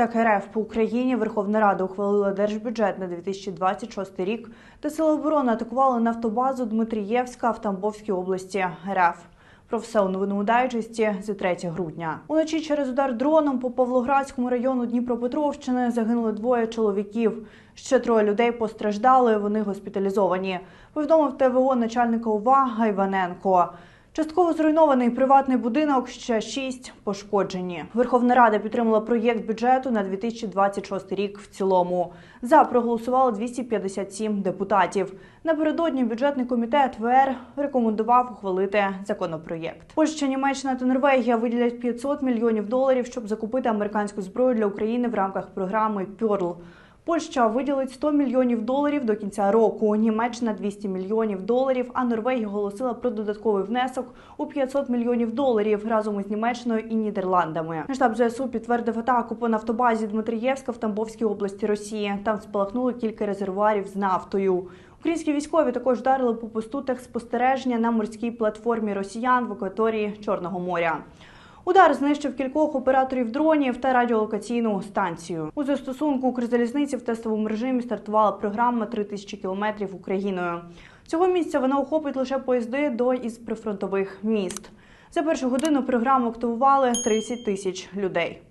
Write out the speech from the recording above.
Так, РФ по Україні Верховна Рада ухвалила держбюджет на 2026 рік, та сили оборони атакували нафтобазу Дмитрієвська в Тамбовській області РФ. Про все у новинному дайджесті з 3 грудня. Уночі через удар дроном по Павлоградському району Дніпропетровщини загинули двоє чоловіків. Ще троє людей постраждали. Вони госпіталізовані. Повідомив ТВО начальника ОВА Гайваненко. Частково зруйнований приватний будинок, ще шість пошкоджені. Верховна Рада підтримала проєкт бюджету на 2026 рік в цілому. За проголосувало 257 депутатів. Напередодні бюджетний комітет ВР рекомендував ухвалити законопроєкт. Польща, Німеччина та Норвегія виділять 500 мільйонів доларів, щоб закупити американську зброю для України в рамках програми «Пьорл». Польща виділить 100 мільйонів доларів до кінця року. Німеччина 200 мільйонів доларів. А Норвегія оголосила про додатковий внесок у 500 мільйонів доларів разом із Німеччиною і Нідерландами. Штаб ЗСУ підтвердив атаку по нафтобазі Дмитрієвська в Тамбовській області Росії. Там спалахнули кілька резервуарів з нафтою. Українські військові також вдарили по посту техспостереження на морській платформі росіян в акваторії Чорного моря. Удар знищив кількох операторів дронів та радіолокаційну станцію. У застосунку Укрзалізниці в тестовому режимі стартувала програма «3000 кілометрів Україною. Цього місця вона охопить лише поїзди до із прифронтових міст. За першу годину програму активували 30 тисяч людей.